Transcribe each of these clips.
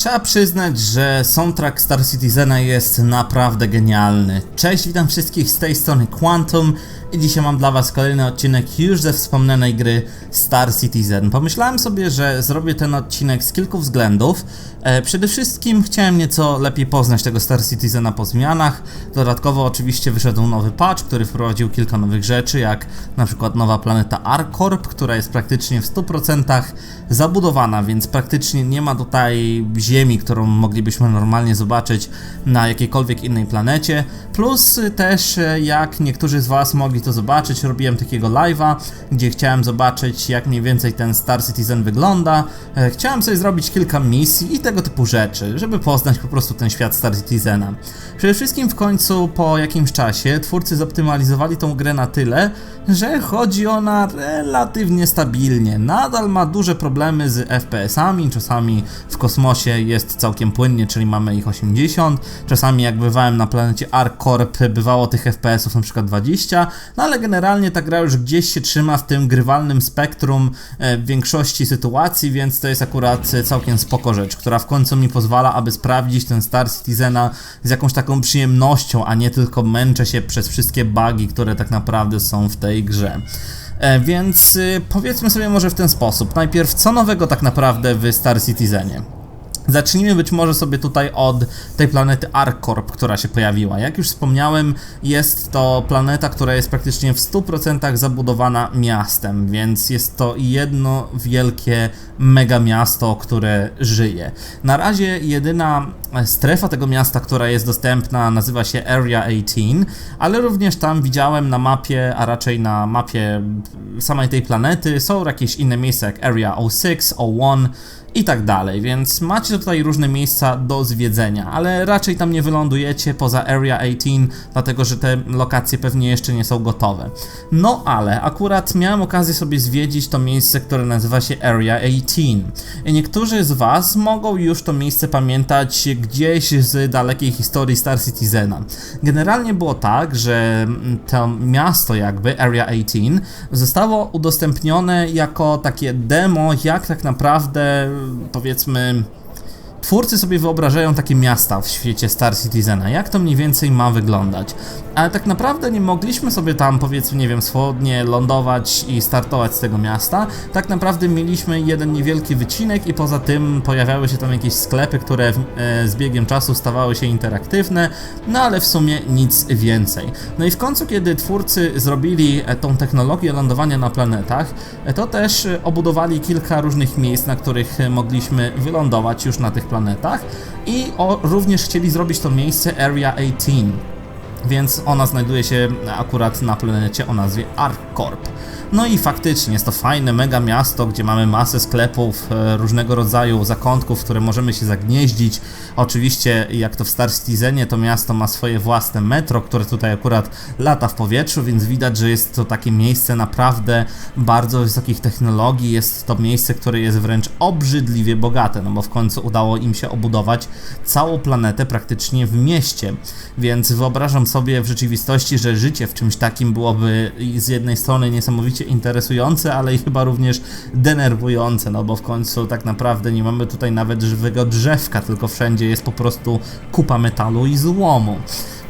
Trzeba przyznać, że soundtrack Star Citizena jest naprawdę genialny. Cześć, witam wszystkich z tej strony Quantum i dzisiaj mam dla was kolejny odcinek już ze wspomnianej gry Star Citizen. Pomyślałem sobie, że zrobię ten odcinek z kilku względów. E, przede wszystkim chciałem nieco lepiej poznać tego Star Citizena po zmianach. Dodatkowo oczywiście wyszedł nowy patch, który wprowadził kilka nowych rzeczy, jak na przykład nowa planeta Arcorp, która jest praktycznie w 100% zabudowana, więc praktycznie nie ma tutaj ziemi, którą moglibyśmy normalnie zobaczyć na jakiejkolwiek innej planecie. Plus też, e, jak niektórzy z Was mogli to zobaczyć, robiłem takiego live'a, gdzie chciałem zobaczyć, jak mniej więcej ten Star Citizen wygląda. E, Chciałem sobie zrobić kilka misji i tego typu rzeczy, żeby poznać po prostu ten świat Star Citizena. Przede wszystkim w końcu po jakimś czasie twórcy zoptymalizowali tą grę na tyle, że chodzi ona relatywnie stabilnie. Nadal ma duże problemy z FPS-ami, czasami w kosmosie jest całkiem płynnie, czyli mamy ich 80, czasami jak bywałem na planecie Arcorp bywało tych FPS-ów przykład 20, no ale generalnie ta gra już gdzieś się trzyma w tym grywalnym spektrum e, w większości sytuacji, więc to jest akurat e, całkiem spoko rzecz, która w końcu mi pozwala, aby sprawdzić ten Star Citizena z jakąś taką przyjemnością, a nie tylko męczę się przez wszystkie bugi, które tak naprawdę są w tej grze. E, Więc powiedzmy sobie może w ten sposób. Najpierw, co nowego tak naprawdę w Star Citizenie? Zacznijmy być może sobie tutaj od tej planety Arcorp, która się pojawiła. Jak już wspomniałem, jest to planeta, która jest praktycznie w 100% zabudowana miastem, więc jest to jedno wielkie mega miasto, które żyje. Na razie jedyna strefa tego miasta, która jest dostępna, nazywa się Area 18, ale również tam widziałem na mapie, a raczej na mapie samej tej planety, są jakieś inne miejsca jak Area 06, 01, i tak dalej, więc macie tutaj różne miejsca do zwiedzenia, ale raczej tam nie wylądujecie poza Area 18, dlatego że te lokacje pewnie jeszcze nie są gotowe. No ale akurat miałem okazję sobie zwiedzić to miejsce, które nazywa się Area 18. I niektórzy z Was mogą już to miejsce pamiętać gdzieś z dalekiej historii Star Citizena. Generalnie było tak, że to miasto jakby, Area 18, zostało udostępnione jako takie demo, jak tak naprawdę powiedzmy twórcy sobie wyobrażają takie miasta w świecie Star Citizena, jak to mniej więcej ma wyglądać. Ale tak naprawdę nie mogliśmy sobie tam, powiedzmy, nie wiem, swobodnie lądować i startować z tego miasta. Tak naprawdę mieliśmy jeden niewielki wycinek i poza tym pojawiały się tam jakieś sklepy, które e, z biegiem czasu stawały się interaktywne, no ale w sumie nic więcej. No i w końcu, kiedy twórcy zrobili e, tą technologię lądowania na planetach, e, to też obudowali kilka różnych miejsc, na których mogliśmy wylądować już na tych planetach i o, również chcieli zrobić to miejsce Area 18 więc ona znajduje się akurat na planecie o nazwie Arcorp. No i faktycznie jest to fajne, mega miasto, gdzie mamy masę sklepów e, różnego rodzaju, zakątków, w które możemy się zagnieździć. Oczywiście, jak to w Star Citizenie, to miasto ma swoje własne metro, które tutaj akurat lata w powietrzu, więc widać, że jest to takie miejsce naprawdę bardzo wysokich technologii. Jest to miejsce, które jest wręcz obrzydliwie bogate, no bo w końcu udało im się obudować całą planetę praktycznie w mieście. Więc wyobrażam sobie w rzeczywistości, że życie w czymś takim byłoby z jednej strony niesamowicie interesujące, ale i chyba również denerwujące, no bo w końcu tak naprawdę nie mamy tutaj nawet żywego drzewka, tylko wszędzie jest po prostu kupa metalu i złomu.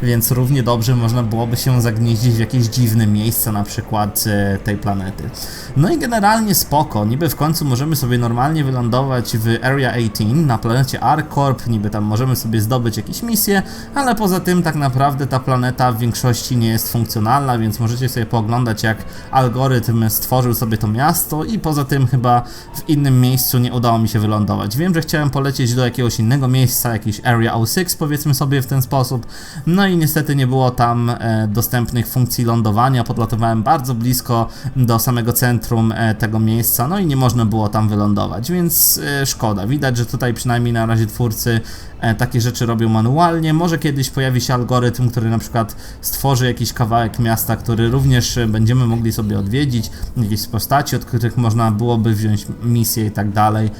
Więc równie dobrze można byłoby się zagnieździć w jakieś dziwne miejsce, na przykład e, tej planety. No i generalnie spoko, niby w końcu możemy sobie normalnie wylądować w Area 18 na planecie Arcorp, niby tam możemy sobie zdobyć jakieś misje, ale poza tym tak naprawdę ta planeta w większości nie jest funkcjonalna, więc możecie sobie pooglądać jak algorytm stworzył sobie to miasto i poza tym chyba w innym miejscu nie udało mi się wylądować. Wiem, że chciałem polecieć do jakiegoś innego miejsca, jakiś Area 06 powiedzmy sobie w ten sposób, no niestety nie było tam e, dostępnych funkcji lądowania, podlatowałem bardzo blisko do samego centrum e, tego miejsca, no i nie można było tam wylądować, więc e, szkoda. Widać, że tutaj przynajmniej na razie twórcy takie rzeczy robią manualnie. Może kiedyś pojawi się algorytm, który na przykład stworzy jakiś kawałek miasta, który również będziemy mogli sobie odwiedzić, jakieś postaci, od których można byłoby wziąć misję i tak dalej.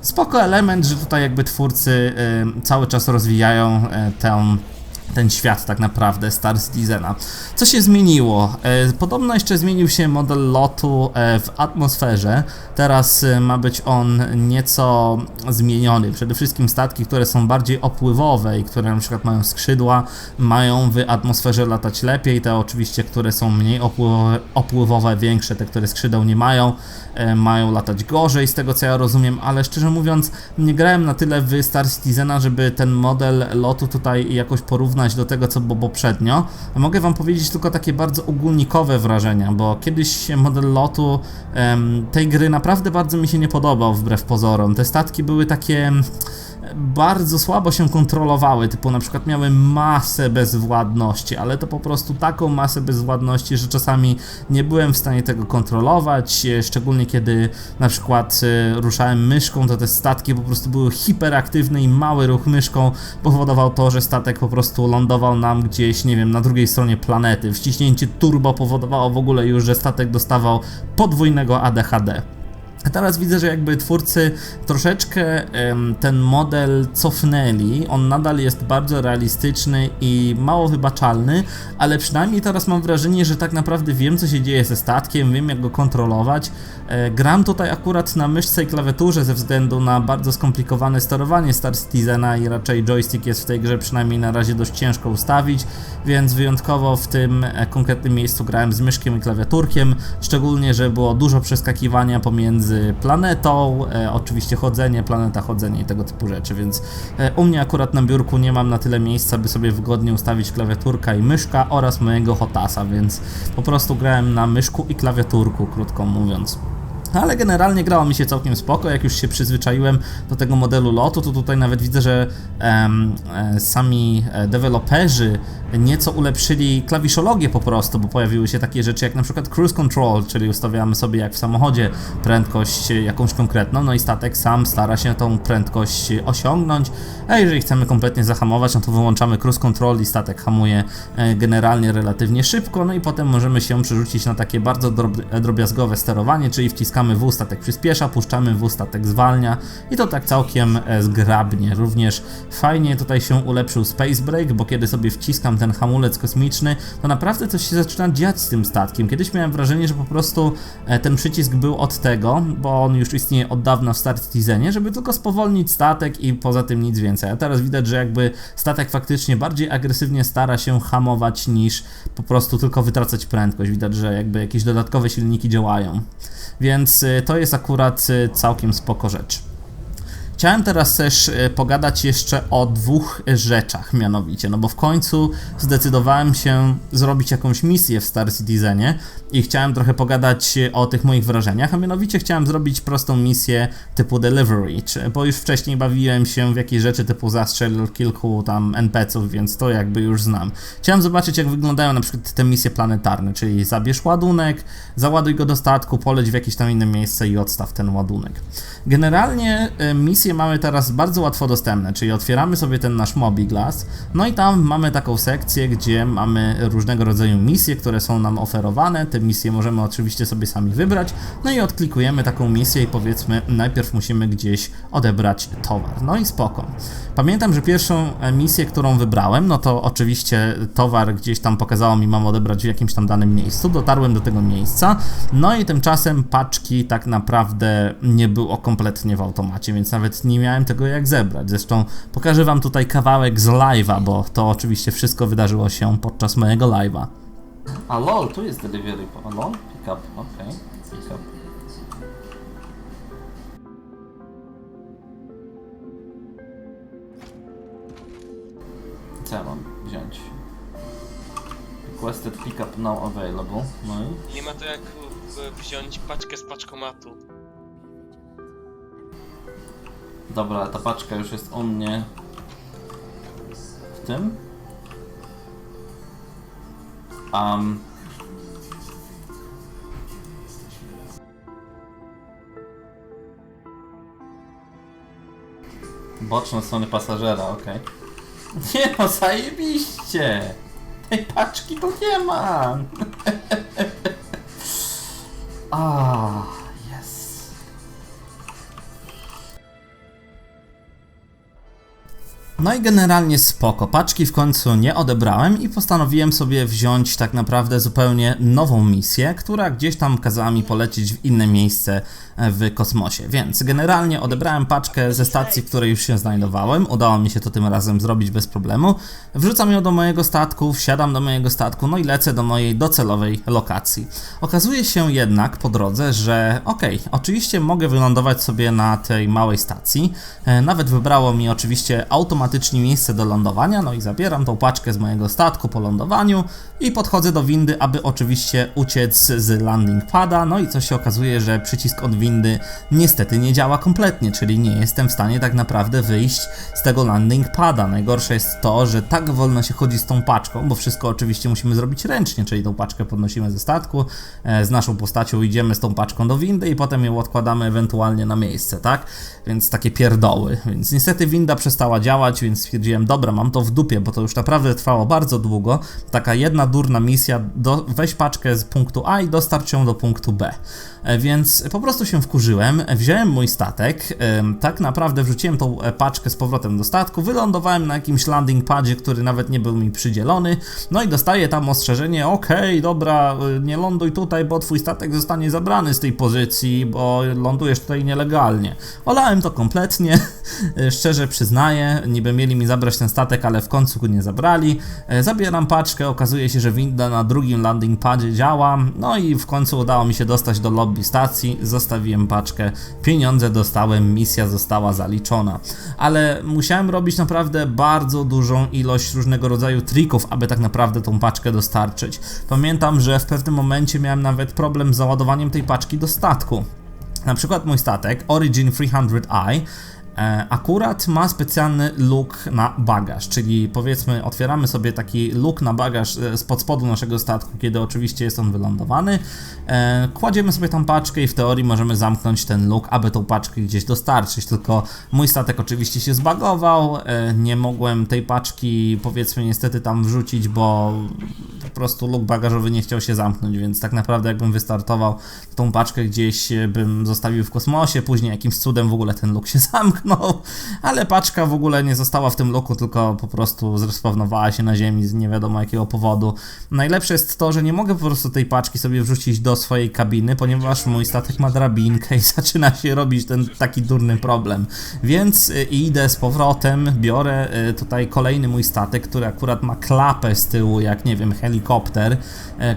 Spoko element, że tutaj jakby twórcy e, cały czas rozwijają e, tę ten świat tak naprawdę Star Citizena. Co się zmieniło? E, Podobno jeszcze zmienił się model lotu e, w atmosferze. Teraz e, ma być on nieco zmieniony. Przede wszystkim statki, które są bardziej opływowe i które na przykład mają skrzydła, mają w atmosferze latać lepiej. Te oczywiście, które są mniej opływowe, opływowe większe, te, które skrzydeł nie mają, mają latać gorzej, z tego co ja rozumiem, ale szczerze mówiąc, nie grałem na tyle w Star Citizena, żeby ten model lotu tutaj jakoś porównać do tego, co było poprzednio. Mogę Wam powiedzieć tylko takie bardzo ogólnikowe wrażenia, bo kiedyś model lotu tej gry naprawdę bardzo mi się nie podobał, wbrew pozorom. Te statki były takie bardzo słabo się kontrolowały, typu na przykład miały masę bezwładności, ale to po prostu taką masę bezwładności, że czasami nie byłem w stanie tego kontrolować, e, szczególnie kiedy na przykład e, ruszałem myszką, to te statki po prostu były hiperaktywne i mały ruch myszką powodował to, że statek po prostu lądował nam gdzieś, nie wiem, na drugiej stronie planety. Wciśnięcie turbo powodowało w ogóle już, że statek dostawał podwójnego ADHD. Teraz widzę, że jakby twórcy troszeczkę ten model cofnęli. On nadal jest bardzo realistyczny i mało wybaczalny, ale przynajmniej teraz mam wrażenie, że tak naprawdę wiem, co się dzieje ze statkiem, wiem, jak go kontrolować. E, gram tutaj akurat na myszce i klawiaturze ze względu na bardzo skomplikowane sterowanie Star Citizena i raczej joystick jest w tej grze przynajmniej na razie dość ciężko ustawić, więc wyjątkowo w tym e, konkretnym miejscu grałem z myszkiem i klawiaturkiem, szczególnie, że było dużo przeskakiwania pomiędzy planetą, e, oczywiście chodzenie, planeta, chodzenie i tego typu rzeczy, więc e, u mnie akurat na biurku nie mam na tyle miejsca, by sobie wygodnie ustawić klawiaturka i myszka oraz mojego hotasa, więc po prostu grałem na myszku i klawiaturku, krótko mówiąc. Ale generalnie grało mi się całkiem spoko, jak już się przyzwyczaiłem do tego modelu lotu, to tutaj nawet widzę, że e, sami e, deweloperzy nieco ulepszyli klawiszologię po prostu, bo pojawiły się takie rzeczy jak na przykład cruise control, czyli ustawiamy sobie jak w samochodzie prędkość jakąś konkretną, no i statek sam stara się tą prędkość osiągnąć, a jeżeli chcemy kompletnie zahamować, no to wyłączamy cruise control i statek hamuje e, generalnie relatywnie szybko, no i potem możemy się przerzucić na takie bardzo drob- drobiazgowe sterowanie, czyli wciskamy w, statek przyspiesza, puszczamy w, statek zwalnia i to tak całkiem e, zgrabnie. Również fajnie tutaj się ulepszył Space Break, bo kiedy sobie wciskam ten hamulec kosmiczny, to naprawdę coś się zaczyna dziać z tym statkiem. Kiedyś miałem wrażenie, że po prostu e, ten przycisk był od tego, bo on już istnieje od dawna w Star Citizenie, żeby tylko spowolnić statek i poza tym nic więcej. A teraz widać, że jakby statek faktycznie bardziej agresywnie stara się hamować niż po prostu tylko wytracać prędkość. Widać, że jakby jakieś dodatkowe silniki działają. Więc y, to jest akurat y, całkiem spoko rzecz. Chciałem teraz też y, pogadać jeszcze o dwóch rzeczach, mianowicie, no bo w końcu zdecydowałem się zrobić jakąś misję w Star Citizenie i chciałem trochę pogadać o tych moich wrażeniach, a mianowicie chciałem zrobić prostą misję typu Delivery, bo już wcześniej bawiłem się w jakieś rzeczy typu zastrzel kilku tam NPC-ów, więc to jakby już znam. Chciałem zobaczyć, jak wyglądają na przykład te misje planetarne, czyli zabierz ładunek, załaduj go do statku, poleć w jakieś tam inne miejsce i odstaw ten ładunek. Generalnie y, mamy teraz bardzo łatwo dostępne, czyli otwieramy sobie ten nasz Mobiglass, no i tam mamy taką sekcję, gdzie mamy różnego rodzaju misje, które są nam oferowane. Te misje możemy oczywiście sobie sami wybrać, no i odklikujemy taką misję i powiedzmy, najpierw musimy gdzieś odebrać towar. No i spoko. Pamiętam, że pierwszą e, misję, którą wybrałem, no to oczywiście towar gdzieś tam pokazało mi, mam odebrać w jakimś tam danym miejscu. Dotarłem do tego miejsca, no i tymczasem paczki tak naprawdę nie było kompletnie w automacie, więc nawet nie miałem tego jak zebrać. Zresztą pokażę Wam tutaj kawałek z live'a, bo to oczywiście wszystko wydarzyło się podczas mojego live'a. A lol, tu jest delivery. A lol? Pick up, okej. Pick up. Co ja mam wziąć? Requested pickup now available. No i? Nie ma to jak w- wziąć paczkę z paczkomatu. Dobra, ta paczka już jest u mnie w tym. Um. Boczne strony pasażera, okej. Nie no, zajebiście! Tej paczki tu nie ma! Ah, No i generalnie spoko. Paczki w końcu nie odebrałem i postanowiłem sobie wziąć tak naprawdę zupełnie nową misję, która gdzieś tam kazała mi polecieć w inne miejsce e, w kosmosie. Więc generalnie odebrałem paczkę ze stacji, w której już się znajdowałem. Udało mi się to tym razem zrobić bez problemu. Wrzucam ją do mojego statku, wsiadam do mojego statku, no i lecę do mojej docelowej lokacji. Okazuje się jednak po drodze, że okej, oczywiście mogę wylądować sobie na tej małej stacji. E, Nawet wybrało mi oczywiście automatycznie miejsce do lądowania, no i zabieram tą paczkę z mojego statku po lądowaniu i podchodzę do windy, aby oczywiście uciec z landing pada, no i co się okazuje, że przycisk od windy niestety nie działa kompletnie, czyli nie jestem w stanie tak naprawdę wyjść z tego landing pada. Najgorsze jest to, że tak wolno się chodzi z tą paczką, bo wszystko oczywiście musimy zrobić ręcznie, czyli tą paczkę podnosimy ze statku, e, z naszą postacią idziemy z tą paczką do windy i potem ją odkładamy ewentualnie na miejsce, tak? Więc takie pierdoły. Więc niestety winda przestała działać, więc stwierdziłem, dobra, mam to w dupie, bo to już naprawdę trwało bardzo długo. Taka jedna durna misja, do, weź paczkę z punktu A i dostarcz ją do punktu B. E, Więc po prostu się wkurzyłem, wziąłem mój statek, tak naprawdę wrzuciłem tą e, paczkę z powrotem do statku, wylądowałem na jakimś landing padzie, który nawet nie był mi przydzielony, no i dostaję tam ostrzeżenie, okej, dobra, y, nie ląduj tutaj, bo twój statek zostanie zabrany z tej pozycji, bo lądujesz tutaj nielegalnie. Olałem to kompletnie, e, szczerze przyznaję, niby mieli mi zabrać ten statek, ale w końcu go nie zabrali. E, Zabieram paczkę, okazuje się, że winda na drugim landing padzie działa, no i w końcu udało mi się dostać do lobby stacji, zostawiłem paczkę, pieniądze dostałem, misja została zaliczona. Ale musiałem robić naprawdę bardzo dużą ilość różnego rodzaju trików, aby tak naprawdę tą paczkę dostarczyć. Pamiętam, że w pewnym momencie miałem nawet problem z załadowaniem tej paczki do statku. Na przykład mój statek Origin 300i e, akurat ma specjalny luk na bagaż, czyli powiedzmy otwieramy sobie taki luk na bagaż e, spod spodu naszego statku, kiedy oczywiście jest on wylądowany, kładziemy sobie tam paczkę i w teorii możemy zamknąć ten luk, aby tą paczkę gdzieś dostarczyć, tylko mój statek oczywiście się zbagował, e, nie mogłem tej paczki powiedzmy niestety tam wrzucić, bo po prostu luk bagażowy nie chciał się zamknąć, więc tak naprawdę jakbym wystartował, tą paczkę gdzieś e, bym zostawił w kosmosie, później jakimś cudem w ogóle ten luk się zamknął, ale paczka w ogóle nie została w tym luku, tylko po prostu zrespawnowała się na ziemi z nie wiadomo jakiego powodu. Najlepsze jest to, że nie mogę po prostu tej paczki sobie wrzucić do swojej kabiny, ponieważ mój statek ma drabinkę i zaczyna się robić ten taki durny problem. Więc y, idę z powrotem, biorę y, tutaj kolejny mój statek, który akurat ma klapę z tyłu, jak nie wiem, helikopter, y,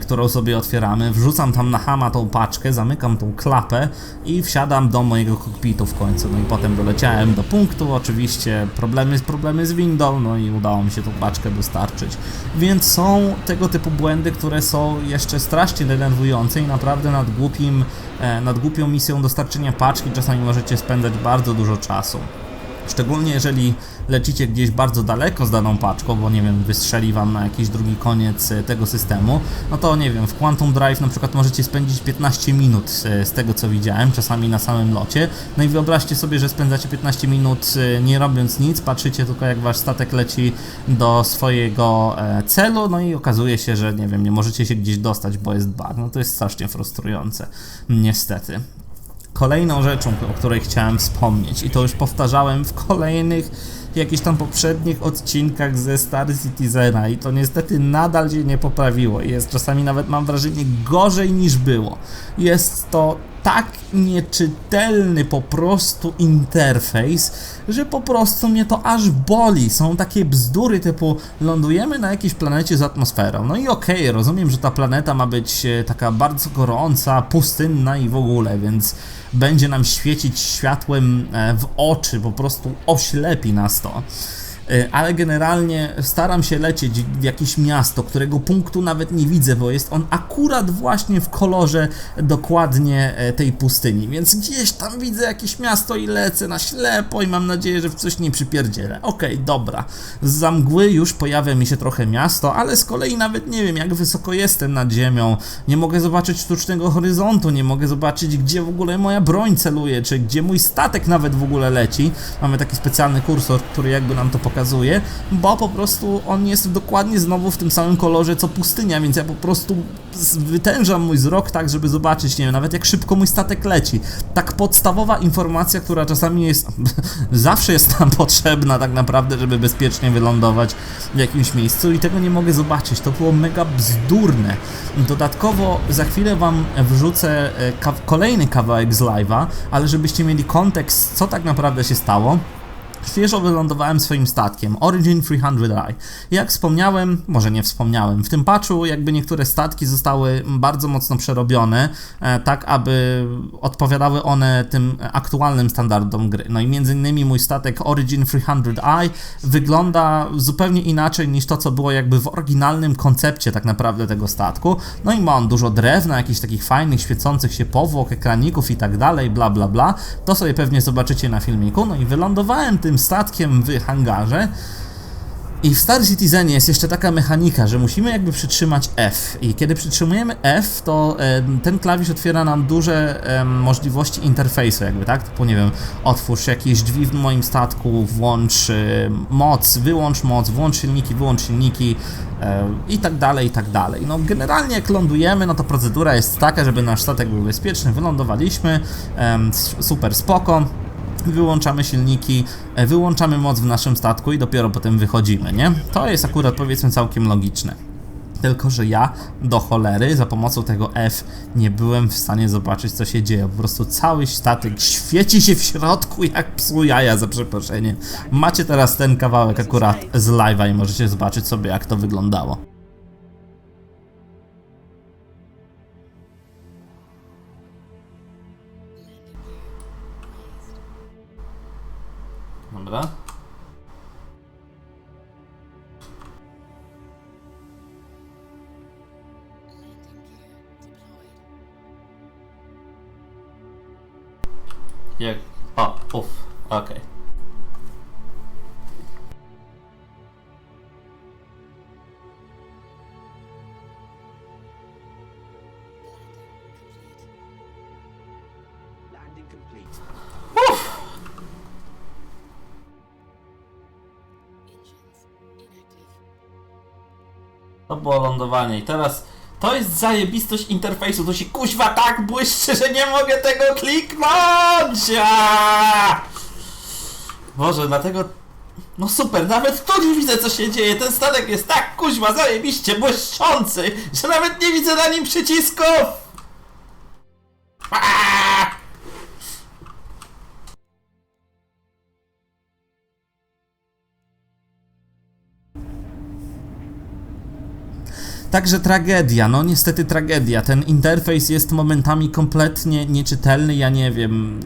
którą sobie otwieramy. Wrzucam tam na hama tą paczkę, zamykam tą klapę i wsiadam do mojego kokpitu w końcu. No i potem doleciałem do punktu, oczywiście problemy, problemy z windą, no i udało mi się tą paczkę dostarczyć. Więc są tego typu błędy, które są jeszcze strasznie denerwujące i naprawdę nad głupim, e, nad głupią misją dostarczenia paczki czasami możecie spędzać bardzo dużo czasu. Szczególnie jeżeli lecicie gdzieś bardzo daleko z daną paczką, bo nie wiem, wystrzeli wam na jakiś drugi koniec e, tego systemu, no to nie wiem, w Quantum Drive na przykład możecie spędzić 15 minut e, z tego co widziałem, czasami na samym locie. No i wyobraźcie sobie, że spędzacie 15 minut e, nie robiąc nic, patrzycie tylko jak wasz statek leci do swojego celu, no i okazuje się, że nie wiem, nie możecie się gdzieś dostać, bo jest bug. No to jest strasznie frustrujące. Niestety. Kolejną rzeczą, o której chciałem wspomnieć, i to już powtarzałem w kolejnych jakichś tam poprzednich odcinkach ze Star Citizena, i to niestety nadal się nie poprawiło. Jest czasami nawet mam wrażenie gorzej niż było. Jest to tak nieczytelny po prostu interfejs, że po prostu mnie to aż boli. Są takie bzdury typu lądujemy na jakiejś planecie z atmosferą. No i okej, rozumiem, że ta planeta ma być e, taka bardzo gorąca, pustynna i w ogóle, więc będzie nam świecić światłem e, w oczy, po prostu oślepi nas to. E, Ale generalnie staram się lecieć w jakieś miasto, którego punktu nawet nie widzę, bo jest on akurat właśnie w kolorze dokładnie e, tej pustyni. Więc gdzieś tam widzę jakieś miasto i lecę na ślepo i mam nadzieję, że w coś nie przypierdzielę. Okej, dobra. Z mgły już pojawia mi się trochę miasto, ale z kolei nawet nie wiem, jak wysoko jestem nad ziemią. Nie mogę zobaczyć sztucznego horyzontu, nie mogę zobaczyć, gdzie w ogóle moja broń celuje, czy gdzie mój statek nawet w ogóle leci. Mamy taki specjalny kursor, który jakby nam to pokazuje pokazuje, bo po prostu on jest dokładnie znowu w tym samym kolorze co pustynia, więc ja po prostu wytężam mój wzrok tak, żeby zobaczyć, nie wiem, nawet jak szybko mój statek leci. Tak podstawowa informacja, która czasami jest, zawsze jest nam potrzebna tak naprawdę, żeby bezpiecznie wylądować w jakimś miejscu i tego nie mogę zobaczyć. To było mega bzdurne. Dodatkowo za chwilę wam wrzucę e, kolejny kawałek z live'a, ale żebyście mieli kontekst, co tak naprawdę się stało. Świeżo wylądowałem swoim statkiem Origin 300i. Jak wspomniałem, może nie wspomniałem, w tym patchu jakby niektóre statki zostały bardzo mocno przerobione, e, tak aby odpowiadały one tym aktualnym standardom gry. No i między innymi mój statek Origin 300i wygląda zupełnie inaczej niż to, co było jakby w oryginalnym koncepcie tak naprawdę tego statku. No i ma on dużo drewna, jakichś takich fajnych, świecących się powłok, ekraników i tak dalej, bla bla bla. To sobie pewnie zobaczycie na filmiku. No i wylądowałem tym statkiem w hangarze. I w Star Citizenie jest jeszcze taka mechanika, że musimy jakby przytrzymać F. I kiedy przytrzymujemy F, to ten klawisz otwiera nam duże możliwości interfejsu, jakby tak? Typu, nie wiem, otwórz jakieś drzwi w moim statku, włącz moc, wyłącz moc, włącz silniki, wyłącz silniki i tak dalej, i tak dalej. No generalnie jak lądujemy, no to procedura jest taka, żeby nasz statek był bezpieczny. Wylądowaliśmy, super spoko wyłączamy silniki, e, wyłączamy moc w naszym statku i dopiero potem wychodzimy, nie? To jest akurat powiedzmy całkiem logiczne. Tylko, że ja do cholery za pomocą tego F nie byłem w stanie zobaczyć, co się dzieje. Po prostu cały statek świeci się w środku jak psu jaja, za przeproszeniem. Macie teraz ten kawałek akurat z live'a i możecie zobaczyć sobie, jak to wyglądało. Dobra. Jak... O, uff, okej. Landing było lądowanie i teraz to jest zajebistość interfejsu, to się kuźwa tak błyszczy, że nie mogę tego kliknąć! Aaaa! Boże, dlatego... No super, nawet tu nie widzę co się dzieje, ten statek jest tak kuźwa zajebiście błyszczący, że nawet nie widzę na nim przycisków! Także tragedia, no niestety tragedia. Ten interfejs jest momentami kompletnie nieczytelny, ja nie wiem.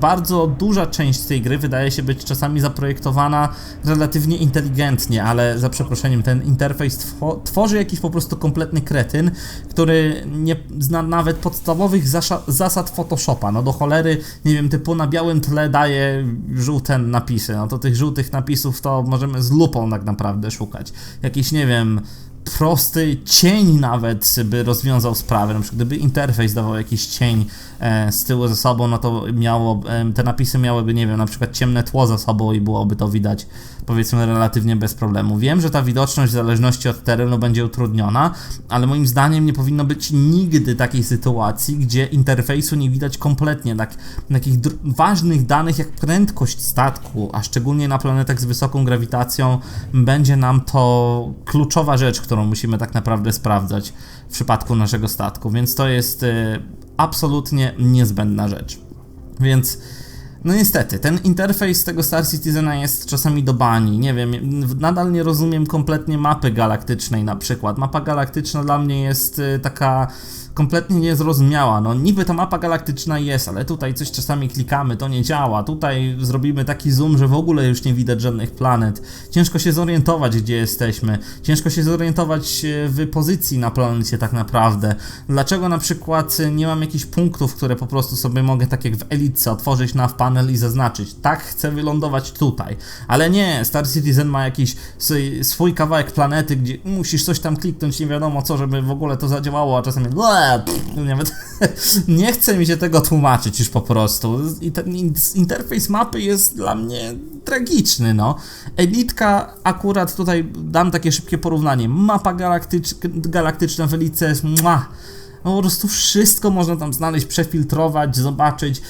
Bardzo duża część tej gry wydaje się być czasami zaprojektowana relatywnie inteligentnie, ale za przeproszeniem, ten interfejs two- tworzy jakiś po prostu kompletny kretyn, który nie zna nawet podstawowych zasad Photoshopa. No do cholery, nie wiem, typu na białym tle daje żółte napisy. No to tych żółtych napisów to możemy z lupą tak naprawdę szukać. Jakieś, nie wiem, prosty cień nawet by rozwiązał sprawę. Na przykład gdyby interfejs dawał jakiś cień e, z tyłu ze sobą, no to miało, e, te napisy miałyby, nie wiem, na przykład ciemne tło za sobą i byłoby to widać powiedzmy relatywnie bez problemu. Wiem, że ta widoczność w zależności od terenu będzie utrudniona, ale moim zdaniem nie powinno być nigdy takiej sytuacji, gdzie interfejsu nie widać kompletnie, tak, takich ważnych danych jak prędkość statku, a szczególnie na planetach z wysoką grawitacją będzie nam to kluczowa rzecz, którą musimy tak naprawdę sprawdzać w przypadku naszego statku, więc to jest y, absolutnie niezbędna rzecz. Więc no niestety, ten interfejs tego Star Citizena jest czasami do bani. Nie wiem, nadal nie rozumiem kompletnie mapy galaktycznej na przykład. Mapa galaktyczna dla mnie jest y, taka kompletnie niezrozumiała. No niby ta mapa galaktyczna jest, ale tutaj coś czasami klikamy, to nie działa. Tutaj zrobimy taki zoom, że w ogóle już nie widać żadnych planet. Ciężko się zorientować, gdzie jesteśmy. Ciężko się zorientować e, w pozycji na planecie tak naprawdę. Dlaczego na przykład e, nie mam jakichś punktów, które po prostu sobie mogę, tak jak w Elitce, otworzyć na panel i zaznaczyć. Tak, chcę wylądować tutaj. Ale nie, Star Citizen ma jakiś swój kawałek planety, gdzie musisz coś tam kliknąć, nie wiadomo co, żeby w ogóle to zadziałało, a czasami "Ble, pff, nawet nie chce mi się tego tłumaczyć już po prostu. I ten in- interfejs mapy jest dla mnie tragiczny, no. Elitka akurat tutaj dam takie szybkie porównanie. Mapa galaktycz, galaktyczna w Elitce mua. No po prostu wszystko można tam znaleźć, przefiltrować, zobaczyć.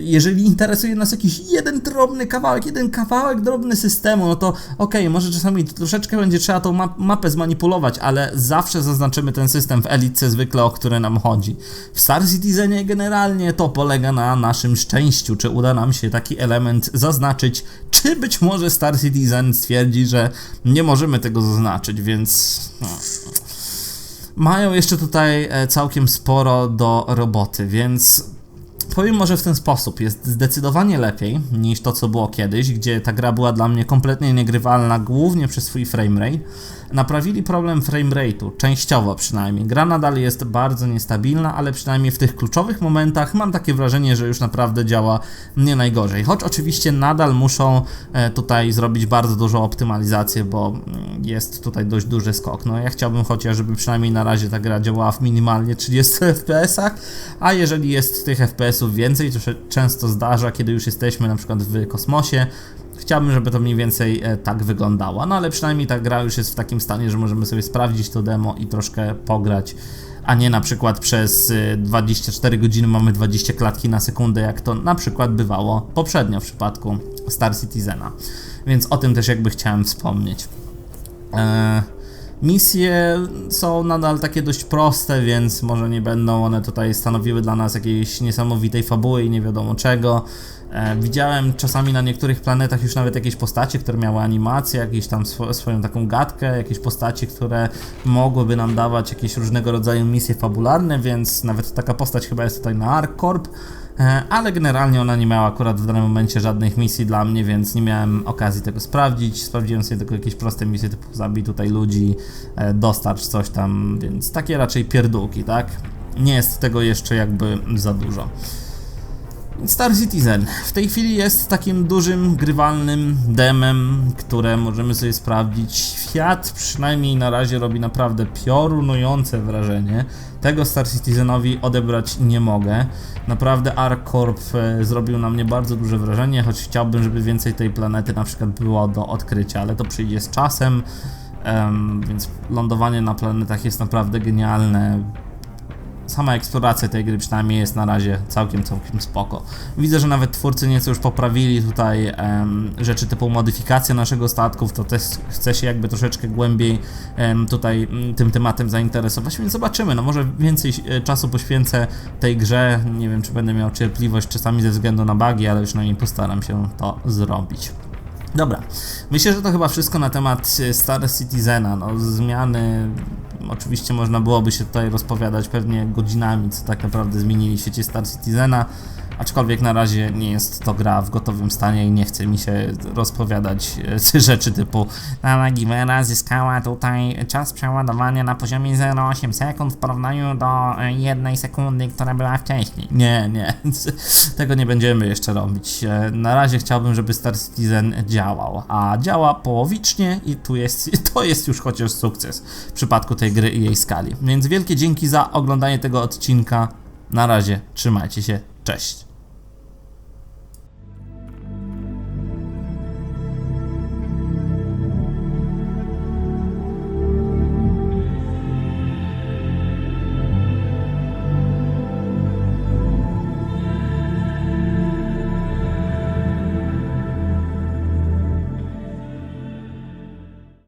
Jeżeli interesuje nas jakiś jeden drobny kawałek, jeden kawałek drobny systemu, no to okej, może czasami troszeczkę będzie trzeba tą ma- mapę zmanipulować, ale zawsze zaznaczymy ten system w Elitce zwykle, o który nam chodzi. W Star Citizenie generalnie to polega na naszym szczęściu, czy uda nam się taki element zaznaczyć, czy być może Star Citizen stwierdzi, że nie możemy tego zaznaczyć, więc... No. Mają jeszcze tutaj e, całkiem sporo do roboty, więc powiem może w ten sposób. Jest zdecydowanie lepiej niż to, co było kiedyś, gdzie ta gra była dla mnie kompletnie niegrywalna, głównie przez swój framerate. Naprawili problem framerate'u, częściowo przynajmniej. Gra nadal jest bardzo niestabilna, ale przynajmniej w tych kluczowych momentach mam takie wrażenie, że już naprawdę działa nie najgorzej. Choć oczywiście nadal muszą e, tutaj zrobić bardzo dużą optymalizację, bo mm, jest tutaj dość duży skok. No ja chciałbym chociaż, żeby przynajmniej na razie ta gra działała w minimalnie 30 FPS-ach, a jeżeli jest tych FPS-ów więcej, to się często zdarza, kiedy już jesteśmy na przykład w kosmosie, Chciałbym, żeby to mniej więcej e, tak wyglądało, no ale przynajmniej ta gra już jest w takim stanie, że możemy sobie sprawdzić to demo i troszkę pograć, a nie na przykład przez e, 24 godziny mamy 20 klatki na sekundę, jak to na przykład bywało poprzednio w przypadku Star Citizena. Więc o tym też jakby chciałem wspomnieć. E, Misje są nadal takie dość proste, więc może nie będą one tutaj stanowiły dla nas jakiejś niesamowitej fabuły i nie wiadomo czego. E, widziałem czasami na niektórych planetach już nawet jakieś postacie, które miały animację, jakieś tam swo- swoją taką gadkę, jakieś postaci, które mogłyby nam dawać jakieś różnego rodzaju misje fabularne, więc nawet taka postać chyba jest tutaj na ArcCorp. E, ale generalnie ona nie miała akurat w danym momencie żadnych misji dla mnie, więc nie miałem okazji tego sprawdzić. Sprawdziłem sobie tylko jakieś proste misje typu zabij tutaj ludzi, e, dostarcz coś tam, więc takie raczej pierdółki, tak? Nie jest tego jeszcze jakby za dużo. Star Citizen w tej chwili jest takim dużym, grywalnym demem, które możemy sobie sprawdzić. Świat przynajmniej na razie robi naprawdę piorunujące wrażenie. Tego Star Citizenowi odebrać nie mogę. Naprawdę ArcCorp e, zrobił na mnie bardzo duże wrażenie, choć chciałbym, żeby więcej tej planety na przykład było do odkrycia, ale to przyjdzie z czasem. Em, więc lądowanie na planetach jest naprawdę genialne sama eksploracja tej gry przynajmniej jest na razie całkiem, całkiem spoko. Widzę, że nawet twórcy nieco już poprawili tutaj em, rzeczy typu modyfikacja naszego statków, to też chce się jakby troszeczkę głębiej em, tutaj tym tematem zainteresować, więc zobaczymy, no może więcej e, czasu poświęcę tej grze, nie wiem czy będę miał cierpliwość czasami ze względu na bugi, ale przynajmniej postaram się to zrobić. Dobra, myślę, że to chyba wszystko na temat e, Star Citizena. No, zmiany, oczywiście można byłoby się tutaj rozpowiadać pewnie godzinami, co tak naprawdę zmienili w świecie Star Citizena. Aczkolwiek na razie nie jest to gra w gotowym stanie i nie chce mi się rozpowiadać e, rzeczy typu Nana Gimera zyskała tutaj czas przeładowania na poziomie 0,8 sekund w porównaniu do e, jednej sekundy, która była wcześniej. Nie, nie, tego nie będziemy jeszcze robić. E, Na razie chciałbym, żeby Star Citizen działał, a działa połowicznie i tu jest, to jest już chociaż sukces w przypadku tej gry i jej skali. Więc wielkie dzięki za oglądanie tego odcinka. Na razie, trzymajcie się, cześć.